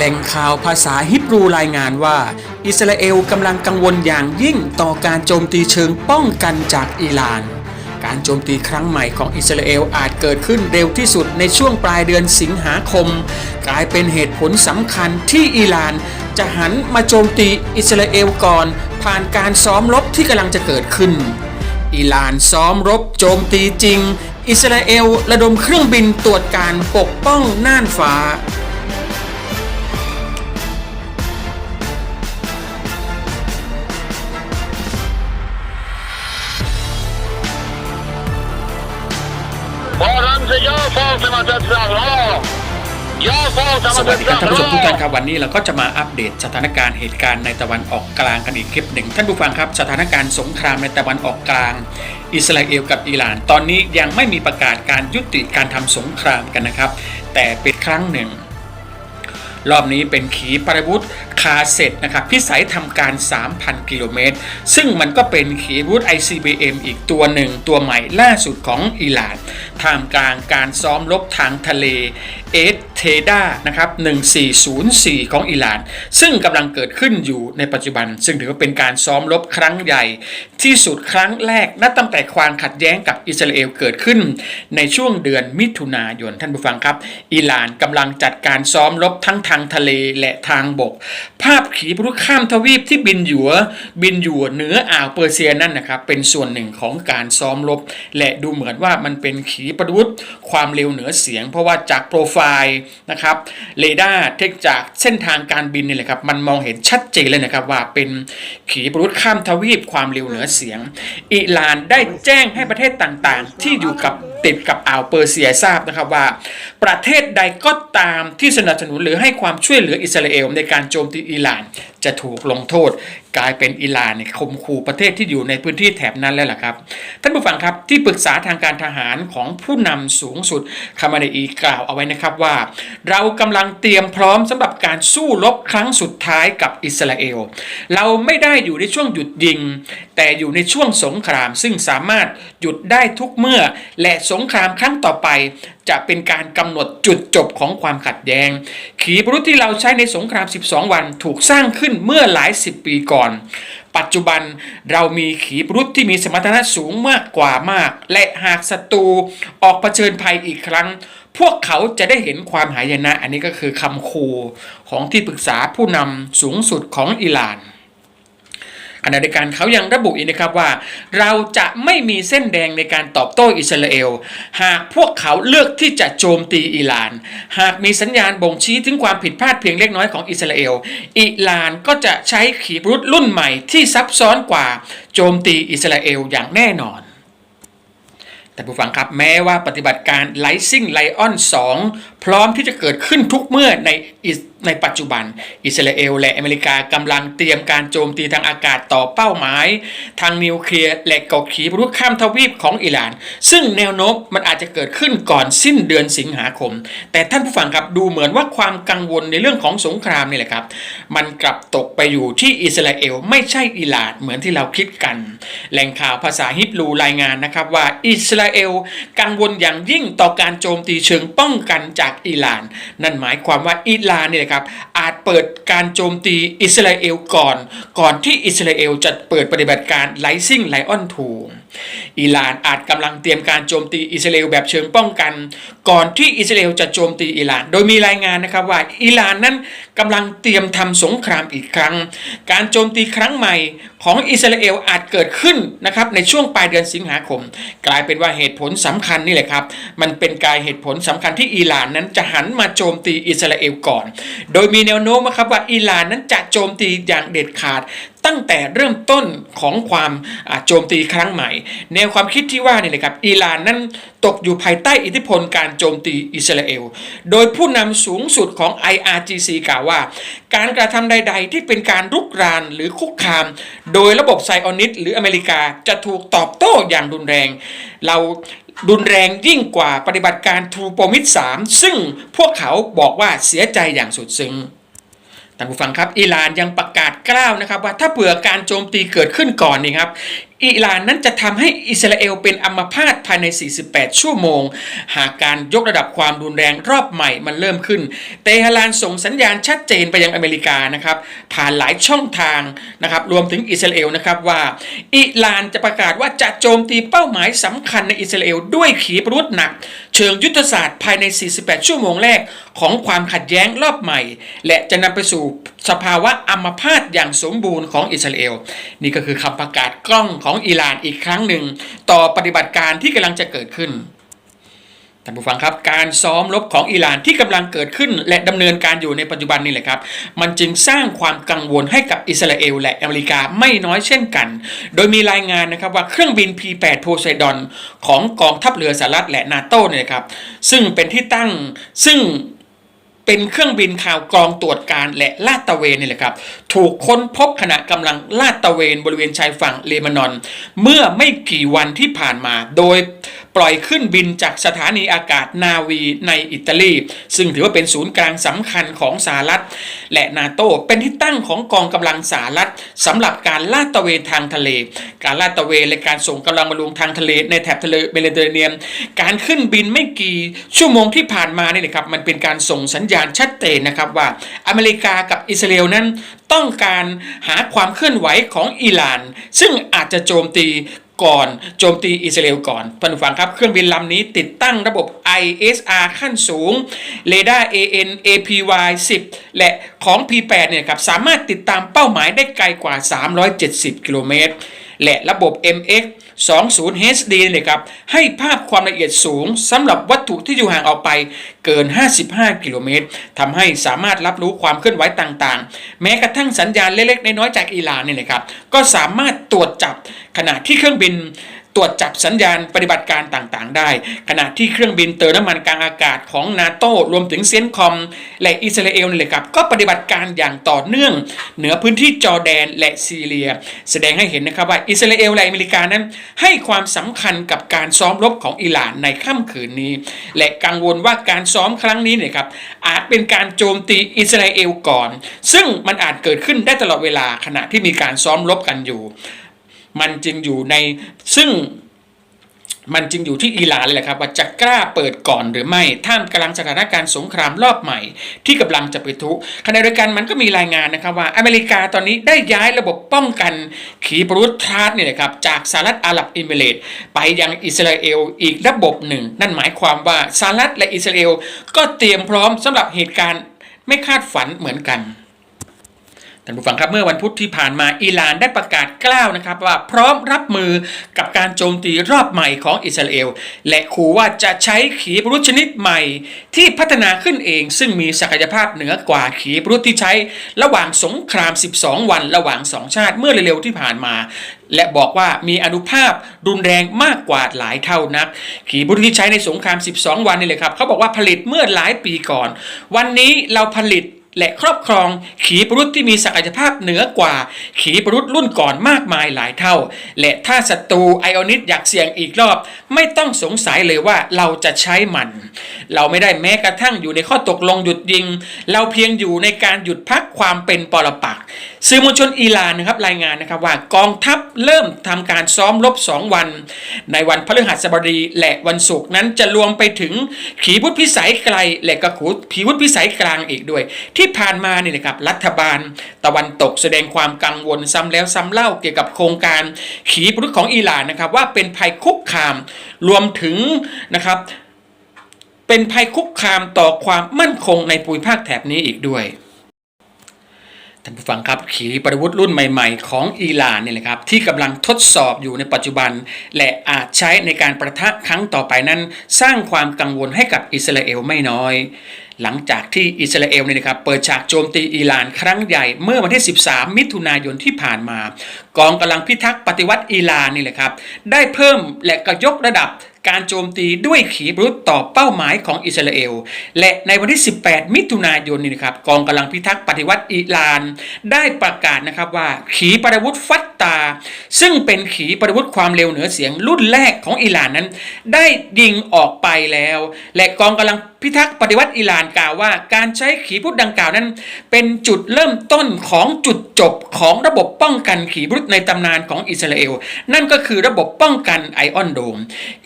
แหล่งข่าวภาษาฮิบรูรายงานว่า อิสราเอลกำลังกังวลอย่างยิ่งต่อการโจมตีเชิงป้องกันจากอิหร่าน การโจมตีครั้งใหม่ของอิสราเอลอาจเกิดขึ้นเร็วที่สุดในช่วงปลายเดือนสิงหาคม กลายเป็นเหตุผลสำคัญที่อิหร่านจะหันมาโจมตีอิสราเอลก่อน ผ่านการซ้อมรบที่กำลังจะเกิดขึ้น อิหร่านซ้อมรบโจมตีจริง อิสราเอลระดมเครื่องบินตรวจการปกป้องน่านฟ้า สวัสดีครับท่านผู้ชมทุกท่านครับวันนี้เราก็จะมาอัปเดตสถานการณ์เหตุการณ์ในตะวันออกกลางกันอีกคลิปหนึ่งท่านผู้ฟังครับสถานการณ์สงครามในตะวันออกกลาง อิสราเอลกับอิหร่าน ตอนนี้ยังไม่มีประกาศการยุติการทำสงครามกันนะครับ แต่เป็นครั้งหนึ่ง รอบนี้เป็นขีปนาวุธ คาเซ็ตนะครับพิสัยทำการ 3,000 กิโลเมตร ซึ่งมันก็เป็นขีปนาวุธ ICBM อีกตัวหนึ่งตัวใหม่ล่าสุดของอิหร่านท่ามกลางการซ้อมรบทางทะเลเอสเทดานะครับ1404 ของอิหร่าน ซึ่งกำลังเกิดขึ้นอยู่ในปัจจุบัน ซึ่งถือว่าเป็นการซ้อมรบครั้งใหญ่ ที่สุดครั้งแรกนับตั้งแต่ความขัดแย้งกับอิสราเอลเกิดขึ้น ในช่วงเดือนมิถุนายนท่านผู้ฟังครับ อิหร่านกำลังจัดการซ้อมรบทั้งทางทะเลและทางบก ภาพขีปนาวุธข้ามทวีปที่บินอยู่บินอยู่เหนืออ่าวเปอร์เซียนั่นนะครับ เป็นส่วนหนึ่งของการซ้อมรบ และดูเหมือนว่ามันเป็นขีปนาวุธความเร็วเหนือเสียง เพราะว่าจากโปรไฟล์นะครับเรดาร์เทคจากเส้นทางการบินนี่แหละครับ มันมองเห็นชัดเจนเลยนะครับว่าเป็นขีปนาวุธข้ามทวีปความเร็วเหนือเสียง อิหร่านได้แจ้งให้ประเทศต่างๆ ที่อยู่กับติดกับอ่าวเปอร์เซียทราบนะครับว่า ประเทศใดก็ตามที่สนับสนุนหรือให้ความช่วยเหลืออิสราเอลในการโจมตีอิหร่านจะถูกลงโทษกลายเป็นอิหร่านเนี่ยข่มขู่ประเทศที่อยู่ในพื้นที่แถบนั้นแล้วล่ะครับ ท่านผู้ฟังครับที่ปรึกษาทางการทหารของผู้นำสูงสุดคามาเนอีกล่าวเอาไว้นะครับว่า เรากำลังเตรียมพร้อมสำหรับการสู้รบครั้งสุดท้ายกับอิสราเอล เราไม่ได้อยู่ในช่วงหยุดยิง แต่อยู่ในช่วงสงคราม ซึ่งสามารถหยุดได้ทุกเมื่อ และสงครามครั้งต่อไปจะเป็นการกำหนดจุดจบของความขัดแย้ง ขีปนาวุธที่เราใช้ในสงคราม 12 วันถูกสร้างขึ้นเมื่อหลายสิบปีก่อนปัจจุบันเรามีขีปรุธที่มีสมรรถนะสูงมากกว่ามาก และหากศัตรูออกเผชิญภัยอีกครั้ง พวกเขาจะได้เห็นความหายนะ อันนี้ก็คือคำคูของที่ปรึกษาผู้นำสูงสุดของอิหร่าน ขณะเดียวกันเขายังระบุอีกนะครับว่า เราจะไม่มีเส้นแดงในการตอบโต้อิสราเอล หากพวกเขาเลือกที่จะโจมตีอิหร่าน หากมีสัญญาณบ่งชี้ถึงความผิดพลาดเพียงเล็กน้อยของอิสราเอล อิหร่านก็จะใช้ขีปนาวุธรุ่นใหม่ที่ซับซ้อนกว่าโจมตีอิสราเอลอย่างแน่นอนแต่ผู้ฟังครับแม้ว่าปฏิบัติการไลซิ่งไลออน2 พร้อมที่จะเกิดขึ้นทุกเมื่อใน ในปัจจุบัน อิสราเอลและอเมริกากำลังเตรียมการโจมตีทางอากาศต่อเป้าหมาย ทางนิวเคลียร์และกาะขีปนาวุธข้ามทวีปของอิหร่าน ซึ่งแนวโน้มมันอาจจะเกิดขึ้นก่อนสิ้นเดือนสิงหาคม แต่ท่านผู้ฟังครับดูเหมือนว่าความกังวลในเรื่องของสงครามนี่แหละครับ มันกลับตกไปอยู่ที่อิสราเอลไม่ใช่อิหร่านเหมือนที่เราคิดกัน แหล่งข่าวภาษาฮิบรูรายงานนะครับว่าอิสราเอลกังวลอย่างยิ่งต่อการโจมตีเชิงป้องกันจากอิหร่าน นั่นหมายความว่าอิหร่านเนี่ยนะครับ อาจเปิดการโจมตีอิสราเอลก่อน ก่อนที่อิสราเอลจะเปิดปฏิบัติการไลซิ่งไลออนทูอิหร่านอาจกำลังเตรียมการโจมตีอิสราเอลแบบเชิงป้องกัน ก่อนที่อิสราเอลจะโจมตีอิหร่าน โดยมีรายงานนะครับว่าอิหร่านนั้นกำลังเตรียมทำสงครามอีกครั้ง การโจมตีครั้งใหม่ของอิสราเอลอาจเกิดขึ้นนะครับในช่วงปลายเดือนสิงหาคม กลายเป็นว่าเหตุผลสำคัญนี่แหละครับ มันเป็นกายเหตุผลสำคัญที่อิหร่านนั้นจะหันมาโจมตีอิสราเอลก่อน โดยมีแนวโน้มนะครับว่าอิหร่านนั้นจะโจมตีอย่างเด็ดขาด ตั้งแต่เริ่มต้นของความโจมตีครั้งใหม่ แนวความคิดที่ว่านี่นะครับอิหร่านนั้นตกอยู่ภายใต้อิทธิพลการโจมตีอิสราเอล โดยผู้นำสูงสุดของ IRGC กล่าวว่า การกระทำใด ๆ ที่เป็นการรุกรานหรือคุกคาม โดยระบบไซออนิสหรืออเมริกาจะถูกตอบโต้อย่างรุนแรง เรารุนแรงยิ่งกว่าปฏิบัติการทูโปมิด3ซึ่งพวกเขาบอกว่าเสียใจอย่างสุดซึ้ง ท่านผู้ฟังครับอิหร่านยังประกาศกล้าวนะครับว่าถ้าเผื่อการโจมตีเกิดขึ้นก่อนนี่ครับ อิหร่านนั้นจะทำให้อิสราเอลเป็นอัมพาตภายใน 48 ชั่วโมง หากการยกระดับความรุนแรงรอบใหม่มันเริ่มขึ้น เตหะรานส่งสัญญาณชัดเจนไปยังอเมริกานะครับผ่านหลายช่องทางนะครับรวมถึงอิสราเอลนะครับว่า อิหร่านจะประกาศว่าจะโจมตีเป้าหมายสำคัญในอิสราเอลด้วยขีปนาวุธหนัก เชิงยุทธศาสตร์ภายใน 48 ชั่วโมงแรกของความขัดแย้งรอบใหม่ และจะนำไปสู่สภาวะอัมพาตอย่างสมบูรณ์ของอิสราเอลนี่ก็คือคำประกาศกล้องของของอิหร่านอีกครั้งหนึ่ง ต่อปฏิบัติการที่กำลังจะเกิดขึ้นท่านผู้ฟังครับการซ้อมรบของอิหร่านที่กำลังเกิดขึ้น และดำเนินการอยู่ในปัจจุบันนี่แหละครับ มันจึงสร้างความกังวลให้กับอิสราเอลและอเมริกาไม่น้อยเช่นกัน โดยมีรายงานนะครับว่าเครื่องบิน P8 Poseidon ของกองทัพเรือสหรัฐและนาโต้เนี่ยครับซึ่งเป็นที่ตั้งซึ่ง เป็นเครื่องบินข่าวกรองตรวจการและลาดตระเวนนี่แหละครับ ถูกค้นพบขณะกำลังลาดตระเวนบริเวณชายฝั่งเลบานอน เมื่อไม่กี่วันที่ผ่านมา โดย ปล่อยขึ้นบินจากสถานีอากาศนาวีในอิตาลี ซึ่งถือว่าเป็นศูนย์กลางสำคัญของสหรัฐ และนาโตเป็นที่ตั้งของกองกำลังสหรัฐสำหรับการลาดตระเวนทางทะเล การลาดตระเวนและการส่งกำลังบรรลุทางทะเลในแถบทะเลเมดิเตอร์เรเนียน การขึ้นบินไม่กี่ชั่วโมงที่ผ่านมานี่นะครับมันเป็นการส่งสัญญาณชัดเจนนะครับว่าอเมริกากับอิสราเอลนั้นต้องการหาความเคลื่อนไหวของอิหร่าน ซึ่งอาจจะโจมตี ก่อนโจมตีอิสราเอลก่อนท่านผู้ฟังครับเครื่องบินลำนี้ติดตั้งระบบ ISR ขั้นสูงเรดาร์ AN APY 10 และของ P8 เนี่ยครับสามารถติดตามเป้าหมายได้ไกลกว่า 370 กิโลเมตร และระบบ MX 20 HD เลยครับให้ภาพความละเอียดสูงสำหรับวัตถุที่อยู่ห่างออกไปเกิน 55 กิโลเมตรทำให้สามารถรับรู้ความเคลื่อนไหวต่างๆ แม้กระทั่งสัญญาณเล็กๆ น้อยๆ จากอิหร่านเนี่ยนะครับก็สามารถตรวจจับขณะที่เครื่องบิน รวจจับสัญญาณปฏิบัติการต่างๆ ได้ ขณะที่เครื่องบินเติมน้ำมันกลางอากาศของนาโตรวมถึงเซนคอม และอิสราเอลนี่แหละครับ ก็ปฏิบัติการอย่างต่อเนื่อง เหนือพื้นที่จอร์แดนและซีเรีย แสดงให้เห็นนะครับว่าอิสราเอลและอเมริกานั้น ให้ความสำคัญกับการซ้อมรบของอิหร่านในค่ำคืนนี้ และกังวลว่าการซ้อมครั้งนี้เนี่ยครับอาจเป็นการโจมตีอิสราเอลก่อน ซึ่งมันอาจเกิดขึ้นได้ตลอดเวลาขณะที่มีการซ้อมรบกันอยู่ มันจึงอยู่ในซึ่งมันจึงอยู่ที่อิหร่านเลยแหละครับว่าจะกล้าเปิดก่อนหรือไม่ท่ามกลางสถานการณ์สงครามรอบใหม่ ที่กำลังจะไปทุขณะเดียวกันมันก็มีรายงานนะครับว่าอเมริกาตอนนี้ได้ย้ายระบบป้องกันขีปนาวุธทราสเนี่ยนะครับจากสหรัฐอาหรับเอมิเรตไปยังอิสราเอลอีกระบบหนึ่ง นั่นหมายความว่าสหรัฐและอิสราเอลก็เตรียมพร้อมสำหรับเหตุการณ์ไม่คาดฝันเหมือนกัน ท่านผู้ฟังครับเมื่อวันพุธที่ผ่านมาอิหร่านได้ประกาศกล้าวนะครับว่าพร้อมรับมือกับการโจมตีรอบใหม่ของอิสราเอล และขู่ว่าจะใช้ขีปนาวุธชนิดใหม่ ที่พัฒนาขึ้นเอง ซึ่งมีศักยภาพเหนือกว่าขีปนาวุธที่ใช้ ระหว่างสงคราม 12 วัน ระหว่างสองชาติเมื่อเร็วๆที่ผ่านมา และบอกว่ามีอนุภาพรุนแรงมากกว่าหลายเท่านัก ขีปนาวุธที่ใช้ในสงคราม 12 วันนี่เลยครับเขาบอกว่าผลิตเมื่อหลายปีก่อน วันนี้เราผลิต และครอบครองขีปนาวุธที่มีศักยภาพเหนือกว่า ขีปนาวุธรุ่นก่อนมากมายหลายเท่า และถ้าศัตรูไอออนิสอยากเสี่ยงอีกรอบ ไม่ต้องสงสัยเลยว่าเราจะใช้มัน เราไม่ได้แม้กระทั่งอยู่ในข้อตกลงหยุดยิง เราเพียงอยู่ในการหยุดพักความเป็นปรปักษ์สื่อมวลชนอิหร่านนะครับรายงานนะครับว่ากองทัพเริ่มทำการซ้อมรบ 2 วัน ในวันพฤหัสบดีและวันศุกร์นั้นจะรวมไปถึงขีปนาวุธพิสัยไกลและกระขูขีปนาวุธพิสัยกลางอีกด้วย ที่ที่ผ่านมาเนี่ยนะครับรัฐบาลตะวันตกแสดงความกังวลซ้ำแล้วซ้ำเล่าเกี่ยวกับโครงการขีปนาวุธของอิหร่านนะครับว่าเป็นภัยคุกคามรวมถึงนะครับเป็นภัยคุกคามต่อความมั่นคงในภูมิภาคแถบนี้อีกด้วย ท่านผู้ฟังครับขีปนาวุธรุ่นใหม่ ๆ ของอิหร่านนี่แหละครับที่กำลังทดสอบอยู่ในปัจจุบัน และอาจใช้ในการประทะครั้งต่อไปนั้น สร้างความกังวลให้กับอิสราเอลไม่น้อย หลังจากที่อิสราเอลเนี่ยนะครับเปิดฉากโจมตีอิหร่านครั้งใหญ่เมื่อวันที่ 13 มิถุนายนที่ผ่านมา กองกำลังพิทักษ์ปฏิวัติอิหร่านนี่แหละครับได้เพิ่มและกระยกระดับ การโจมตีด้วยขีปนาวุธต่อเป้าหมายของอิสราเอล และในวันที่ 18 มิถุนายนนี่นะครับกองกำลังพิทักษ์ปฏิวัติอิหร่าน ได้ประกาศนะครับว่าขีปนาวุธฟัดตา ซึ่งเป็นขีปนาวุธความเร็วเหนือเสียงรุ่นแรกของอิหร่านนั้น ได้ยิงออกไปแล้ว และกองกำลังพิทักษ์ปฏิวัติอิหร่านกล่าวว่า การใช้ขีปนาวุธดังกล่าวนั้น เป็นจุดเริ่มต้นของจุดจบของระบบป้องกันขีปนาวุธในตำนานของอิสราเอล นั่นก็คือระบบป้องกันไอออนโดม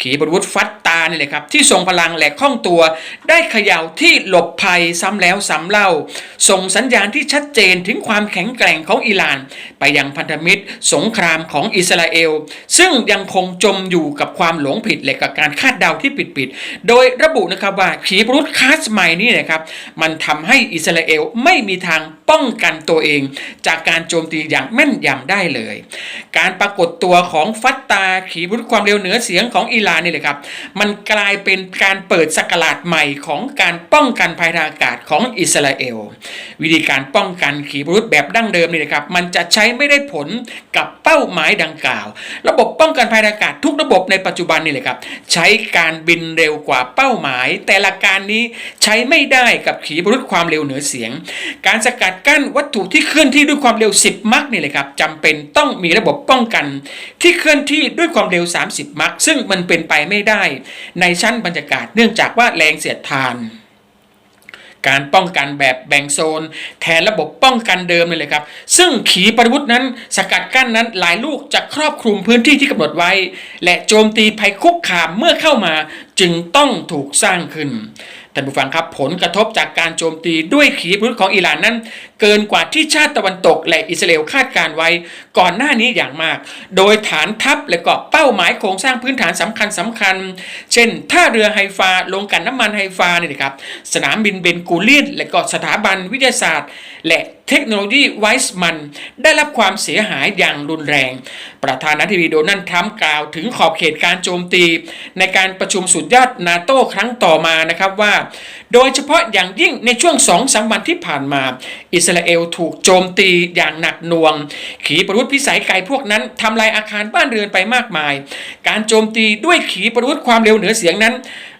ขีปนาวุธฟัตตานี่แหละครับ ที่ทรงพลังแหละคล่องตัว ได้เขย่าที่หลบภัยซ้ำแล้วซ้ำเล่า ส่งสัญญาณที่ชัดเจนถึงความแข็งแกร่งของอิหร่าน ไปยังพันธมิตร สงครามของอิสราเอล ซึ่งยังคงจมอยู่กับความหลงผิดและกับการคาดเดาที่ผิดๆโดยระบุนะครับว่าขีปนาวุธคลาสใหม่นี่นะครับมันทำให้อิสราเอลไม่มีทางป้องกันตัวเอง จากการโจมตีอย่างแม่นยำได้เลย การปรากฏตัวของฟัตตาขีปนาวุธความเร็วเหนือเสียงของอิหร่านนี่เลยครับมันกลายเป็นการเปิดสกราชใหม่ของการป้องกันภัยทางอากาศของอิสราเอล วิธีการป้องกันขีปนาวุธแบบดั้งเดิมนี่นะครับมันจะใช้ไม่ได้ผลกับเป้าหมายดังกล่าว ระบบป้องกันภัยทางอากาศทุกระบบในปัจจุบันนี่เลยครับใช้การบินเร็วกว่าเป้าหมายแต่ลักการนี้ใช้ไม่ได้กับขีปนาวุธความเร็วเหนือเสียง การสกัดกั้นวัตถุที่เคลื่อนที่ด้วยความเร็ว 10 มัคนี่เลยครับจำเป็นต้องมีระบบป้องกัน ที่เคลื่อนที่ด้วยความเร็ว 30 มัคซึ่งมันเป็นไปไม่ได้ ในชั้นบรรยากาศเนื่องจากว่าแรงเสียดทาน การป้องกันแบบแบ่งโซน แทนระบบป้องกันเดิมเลยครับ ซึ่งขีปนาวุธนั้นสกัดกั้นนั้นหลายลูกจะครอบคลุมพื้นที่ที่กำหนดไว้ และโจมตีภัยคุกคามเมื่อเข้ามาจึงต้องถูกสร้างขึ้นท่านผู้ฟังครับผลกระทบจากการโจมตีด้วยขีปนาวุธของอิหร่านนั้น เกินกว่าที่ชาติตะวันตกและอิสราเอลคาดการไว้ ก่อนหน้านี้อย่างมาก โดยฐานทัพและก็เป้าหมายโครงสร้างพื้นฐานสำคัญสำคัญ เช่นท่าเรือไฮฟาโรงกลันน้ำมันไฮฟาเนี่ยนะครับสนามบินเบนกูเลียนและก็สถาบันวิทยาศาสตร์ และเทคโนโลยีไวส์มันได้รับความเสียหายอย่างรุนแรง ประธานาธิบดีโดนัลด์ทรัมป์กล่าวถึงขอบเขตการโจมตี ในการประชุมสุดยอดนาโต้ครั้งต่อมานะครับว่า โดยเฉพาะอย่างยิ่งในช่วงสองสามวันที่ผ่านมา อิสราเอลถูกโจมตีอย่างหนักหน่วง ขีปนาวุธพิสัยไกลพวกนั้นทำลายอาคารบ้านเรือนไปมากมาย การโจมตีด้วยขีปนาวุธความเร็วเหนือเสียงนั้น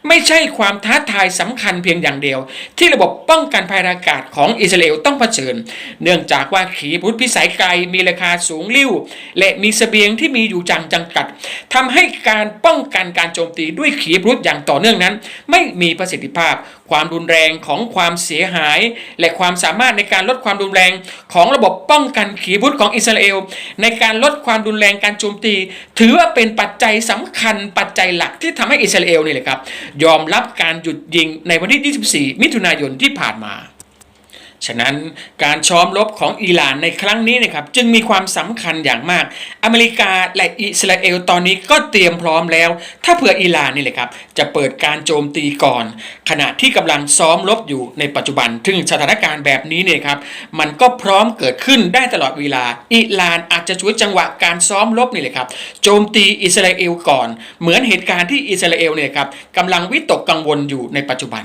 ไม่ใช่ความท้าทายสำคัญเพียงอย่างเดียว ที่ระบบป้องกันภัยอากาศของอิสราเอลต้องเผชิญ เนื่องจากว่าขีปนาวุธพิสัยไกลมีราคาสูงลิ่ว และมีเสบียงที่มีอยู่จังจำกัดทำให้การป้องกันการโจมตีด้วยขีปนาวุธอย่างต่อเนื่องนั้น ไม่มีประสิทธิภาพ ความรุนแรงของความเสียหาย และความสามารถในการลดความรุนแรงของระบบป้องกันขีปนาวุธของอิสราเอลในการลดความรุนแรงการโจมตี ถือว่าเป็นปัจจัยสำคัญปัจจัยหลักที่ทำให้อิสราเอลนี่แหละครับยอมรับการหยุดยิงในวันที่ 24 มิถุนายนที่ผ่านมา ฉะนั้นการช้อมรบของอิหร่านในครั้งนี้นะครับจึงมีความสำคัญอย่างมาก อเมริกาและอิสราเอลตอนนี้ก็เตรียมพร้อมแล้ว ถ้าเผื่ออิหร่านนี่แหละครับจะเปิดการโจมตีก่อน ขณะที่กำลังซ้อมรบอยู่ในปัจจุบันถึงสถานการณ์แบบนี้เนี่ยครับมันก็พร้อมเกิดขึ้นได้ตลอดเวลา อิหร่านอาจจะช่วยจังหวะการซ้อมรบนี่แหละครับโจมตีอิสราเอลก่อน เหมือนเหตุการณ์ที่อิสราเอลเนี่ยครับกำลังวิตกกังวลอยู่ในปัจจุบัน